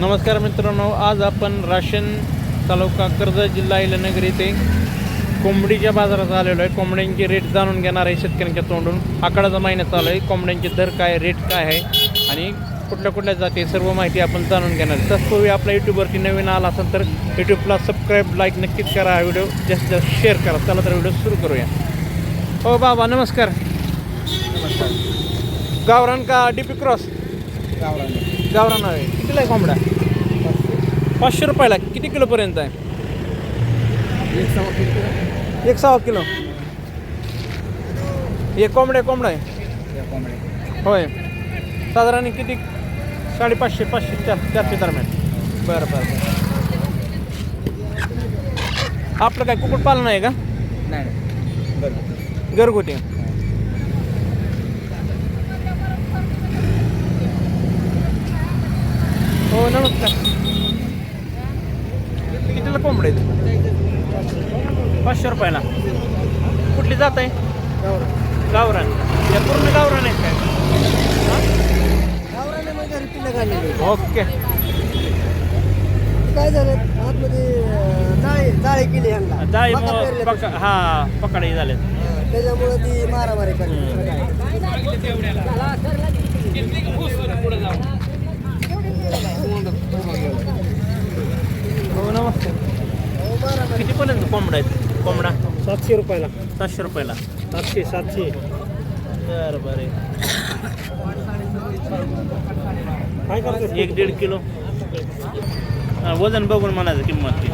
नमस्कार मित्रांनो आज आपण राशन तालुका कर्जत जिल्हा इलानगर येथे कोंबडीच्या बाजारात आलेलो आहे. कोंबड्यांचे रेट जाणून घेणार आहे शेतकऱ्यांच्या तोंडून. आकडाचा महिना चालू आहे. कोंबड्यांचे दर काय रेट काय आहे आणि कुठल्या कुठल्या जाती आहे, सर्व माहिती आपण जाणून घेणार आहे. तत्पूर्वी आपल्या यूट्यूबवरती नवीन आला असेल तर यूट्यूबला सबस्क्राईब लाईक नक्कीच करा. हा व्हिडिओ जास्तीत जास्त शेअर करा. चला तर व्हिडिओ सुरू करूया. हो बाबा नमस्कार. गावरान का डी पी क्रॉस गावरान. आहे. कितीला आहे कोंबडा? पाचशे रुपयाला. किती किलोपर्यंत आहे? एक सहा किलो. एक कोंबड्या कोंबडा आहे. होय. साधारण किती? साडेपाचशे पाचशे चार चारशे दरम्यान. बरं बरं बरं. आपलं काय कुक्कुटपालन आहे का? घरगुती. हो नमस्कार. कितीला कोंबडे आहेत? पाचशे रुपयाला. कुठली जात आहे? गावरान. या पूर्ण गावरान आहेत काय? ओके. काय झालं? आतमध्ये जाळे जाळे केली पेरल्यापासून. पक हा पकडे झाले त्याच्यामुळे ती मारामारी करते हो नमस्ते कितीपर्यंत कोंबडा आहेत? कोंबडा? सातशे रुपयाला. सातशे रुपयाला. सातशे सातशे. बरं बरं. काय करतो एक दीड किलो. वजन बघून म्हणायचं किंमत. ती.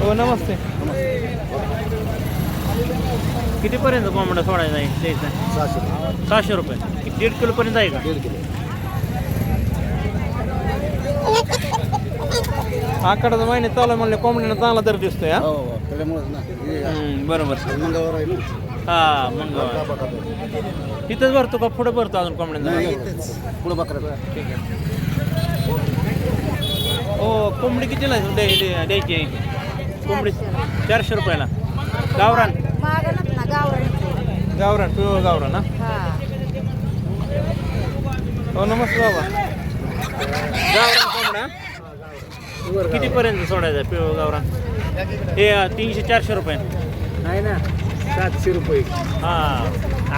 हो नमस्ते. कितीपर्यंत कोंबडा सोडायचा आहे द्यायचा? सहाशे सहाशे रुपये. दीड किलोपर्यंत आहे का? दीड किलो. आकडाचा महिने चालू आहे म्हणले कोंबडीनं चांगला दर दिसतोय हा? हो हो त्याच्यामुळेच ना. हे हम्म, बरोबर. मंगळवार आहे ना. हा मग तिथंच भरतो का? पुढे भरतो अजून कोंबड्यांचा नाही पुढं बकरा ठीक आहे. हो कोंबडी कितीला द्यायची आहे कोंबडी चारशे रुपयाला. गावरान. ना गावरान. गावरान पिवळ गावरान ना हा. नमस्ते बाबा. गावरान कोंबडा? कितीपर्यंत सोडायचा पिवळ गावरान? हे तीनशे चारशे रुपये. नाही ना सातशे रुपये. हा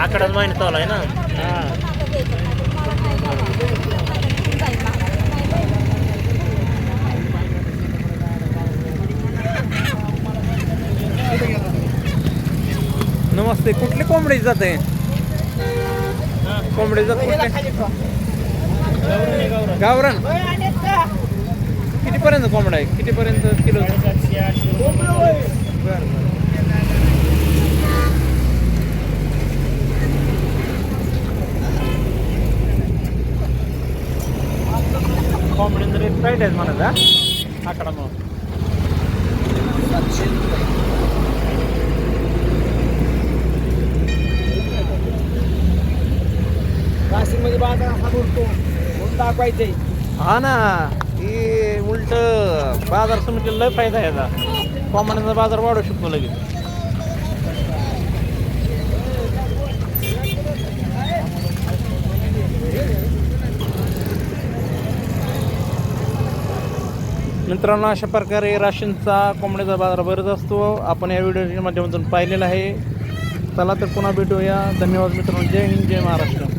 आकडाच महिना चालू आहे ना? हा. मस्त आहे कुठली कोंबडी जात आहे? कोंबडी जात कुठले? गावरान. कितीपर्यंत कोंबडा आहे? कितीपर्यंत किलो? बरं बरं. रेट राईट आहेत म्हणत आकडा मग बाजार हा भरतो म्हणून दाखवायचंय. हा ना ही उलट बाजार समितीला लय फायदा आहे याचा. कोंबड्यांचा बाजार वाढू शकतो लगेच. मित्रांनो अशा प्रकारे राशनचा कोंबड्याचा बाजार बरंच असतो. आपण या व्हिडिओच्या माध्यमातून पाहिलेला आहे. चला तर पुन्हा भेटूया. धन्यवाद मित्रांनो. जय हिंद जय महाराष्ट्र.